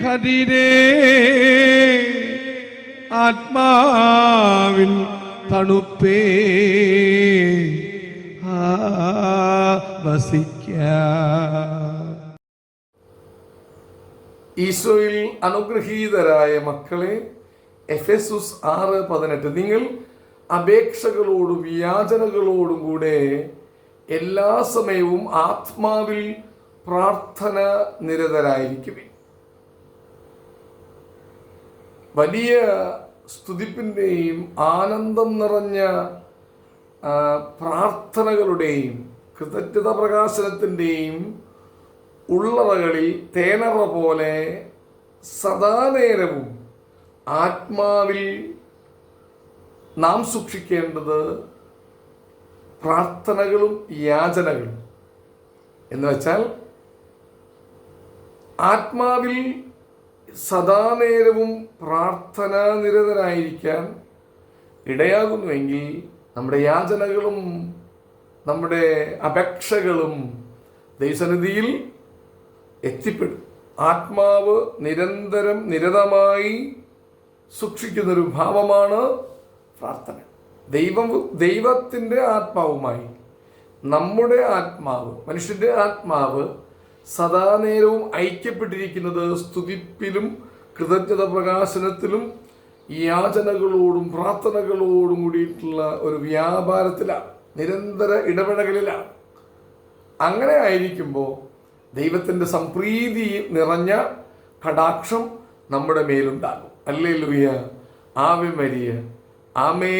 കതിരേ ആത്മാവിൽ തണുപ്പേ. വസിക്ക. ഈശോയിൽ അനുഗ്രഹീതരായ മക്കളെ എഫെസുസ് ആറ് പതിനെട്ട്. നിങ്ങൾ അപേക്ഷകളോടും യാചനകളോടും കൂടെ എല്ലാ സമയവും ആത്മാവിൽ പ്രാർത്ഥന നിരതരായിരിക്കുമേ വലിയ സ്തുതിപ്പിന്റെയും ആനന്ദം നിറഞ്ഞ പ്രാർത്ഥനകളുടെയും കൃതജ്ഞത പ്രകാശനത്തിന്റെയും ഉള്ളറകളിൽ തേനറ പോലെ സദാനേരവും ആത്മാവിൽ നാം സൂക്ഷിക്കേണ്ടത് പ്രാർത്ഥനകളും യാചനകളും. എന്ന് വെച്ചാൽ ആത്മാവിൽ സദാനേരവും പ്രാർത്ഥന നിരതരായിരിക്കാൻ ഇടയാകുന്നുവെങ്കിൽ നമ്മുടെ യാചനകളും നമ്മുടെ അപേക്ഷകളും ദൈവസന്നിധിയിൽ എത്തിപ്പെടും. ആത്മാവ് നിരന്തരം നിരതമായി സൂക്ഷിക്കുന്നൊരു ഭാവമാണ് പ്രാർത്ഥന. ദൈവം ദൈവത്തിന്റെ ആത്മാവുമായി നമ്മുടെ ആത്മാവ് മനുഷ്യന്റെ ആത്മാവ് സദാ നേരവും ഐക്യപ്പെട്ടിരിക്കുന്നത് സ്തുതിപ്പിലും കൃതജ്ഞത പ്രകാശനത്തിലും യാചനകളോടും പ്രാർത്ഥനകളോടും കൂടിയിട്ടുള്ള ഒരു വ്യാപാരത്തിലാണ്. നിരന്തര ഇടപെടലിലാണ് അങ്ങനെ ആയിരിക്കുമ്പോൾ ദൈവത്തിന്റെ സംപ്രീതി നിറഞ്ഞ കടാക്ഷം നമ്മുടെ മേലുണ്ടാകും. അല്ലേ ലൂയ ആവി മരിയ. ആമേ